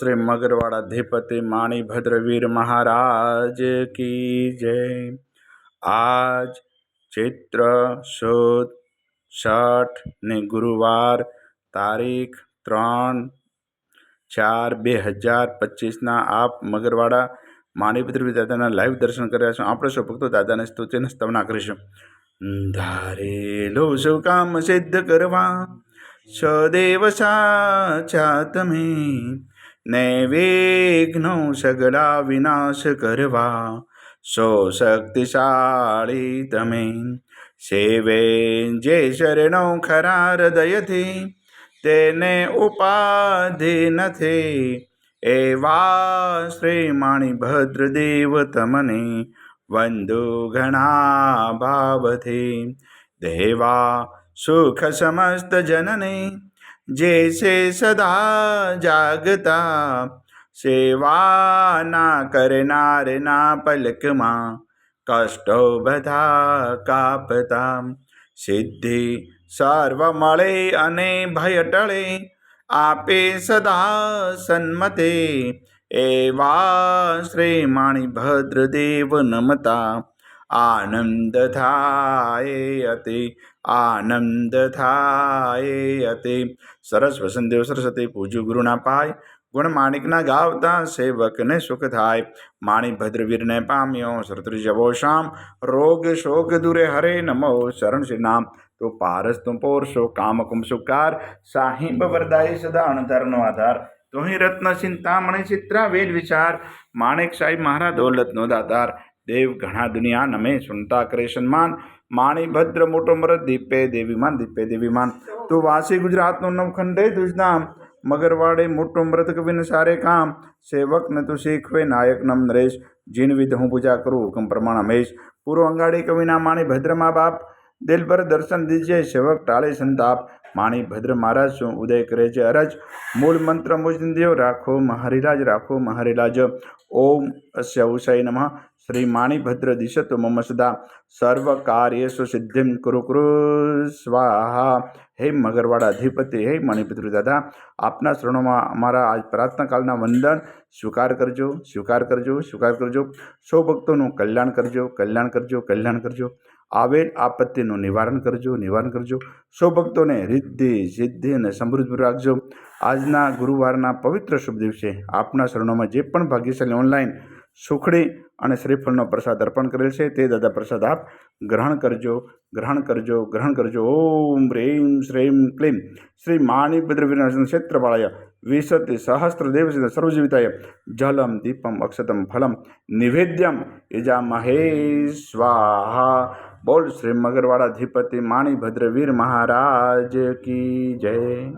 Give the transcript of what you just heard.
શ્રી મગરવાડાધિપતિ માણીભદ્રવીર મહારાજ કી જય. આજ ચૈત્ર સુદ છઠ ને ગુરુવાર તારીખ ત્રણ ચાર બે હજાર પચીસના આપ મગરવાડા માણીભદ્રવીર દાદાના લાઈવ દર્શન કર્યા છો. આપણે સૌ ભક્તો દાદાને સ્તુતિને સ્તવના કરીશું. ધારેલો સૌ કામ સિદ્ધ કરવા? સદેવ સાચા તમે નૈવેઘ્નો સગડા વિનાશ કરવા. સો શક્તિશાળી તમે સેવે જે શરણો ખરા હૃદયથી, તેને ઉપાધિ નથી. એવા શ્રી માણી ભદ્રદેવ તમને વંદુ ઘણા ભાવથી. દેવા સુખ સમસ્ત જનને જે સદા જાગતા સેવાના કરનારના પલકમાં, કષ્ટો બધા કાપતા. સિદ્ધિ સર્વ મળે અને ભય ટળે, આપે સદા સન્મતે, એવા શ્રી માણી ભદ્રદેવ નમતા. આનંદ થાય અતિ. આનંદ થાય અતિ સરસ વસંતદેવ સરસ્વતી પૂજ્ય ગુરુના પાય. ગુણ માણિકના ગાવતા સેવકને સુખ થાય. માણી ભદ્રવીરને પામ્યો શરત્રુ જવો શામ. રોગ શોક દૂરે હરે નમો, શરણ શ્રી નામ. તો પારસ તું પોરશો, કામ કુમ સુકાર સાહિબ વરદાય સદા અણધરનો આધાર. તોહી રત્ન ચિંતામણી ચિત્રા વેદ વિચાર. માણેક સાહેબ મહારા દોલતનો દાતાર. દેવ ઘણા દુનિયા નમે સુનતા કરે સન્માન માણી ભદ્ર મોટો મરદ, દીપે દેવીમાન દીપે દેવીમાન તું વાસી ગુજરાતનું નવખંડે દુજનામ મગરવાડે મોટો મૃત કવિન સારે કામ. સેવક ને તું શીખવે, નાયક નમ નરેશ. જીન વિધ હું પૂજા કરું હુકમ પ્રમાણ હમેશ. પૂર્વ અંગાડી કવિના માણી ભદ્રમાં બાપ. દિલભર દર્શન દીજે, સેવક ટાળે સંતાપ. માણી ભદ્ર મહારાજ શું ઉદય કરે છે અરજ? મૂળ મંત્ર મુજદેવ રાખો મહારિરાજ રાખો મહારિરાજ. ઓમ અસ્ય ઉષય નમઃ. શ્રી માણીભદ્ર દિશતો મમ સદા સર્વ કાર્યેશુ સિદ્ધિમ કુરુ કુરુ સ્વાહા હે મગરવાડા અધિપતિ હે મણિભદ્ર દાદા આપના શરણોમાં અમારા આજ પ્રાર્થનાકાલના વંદન સ્વીકાર કરજો સ્વીકાર કરજો સ્વીકાર કરજો સૌ ભક્તોનું કલ્યાણ કરજો કલ્યાણ કરજો કલ્યાણ કરજો આવેલ આપત્તિનું નિવારણ કરજો નિવારણ કરજો સૌ ભક્તોને રિદ્ધિ સિદ્ધિ અને સમૃદ્ધિ રાખજો આજના ગુરુવારના પવિત્ર શુભ દિવસે આપના શરણોમાં જે પણ ભાગ્યશાળી ઓનલાઈન સુખડી અને શ્રીફળનો પ્રસાદ અર્પણ કરેલ છે. તે દાદા પ્રસાદ આપ ગ્રહણ કરજો ગ્રહણ કરજો ગ્રહણ કરજો. ઓમ હ્રીમ શ્રીમ ક્લીમ. શ્રી માણિભદ્ર વિનાશન ક્ષેત્રપાળાય વિશતિ સહસ્ત્ર દેવસિંહ સર્વજીવિતાય જલમ, દીપમ, અક્ષતમ, ફલમ, નિવેદ્યમ યજા મહે સ્વાહા. બોલ શ્રી મગરવાડા માણીભદ્રવીર માણીભદ્ર મહારાજ કી જય.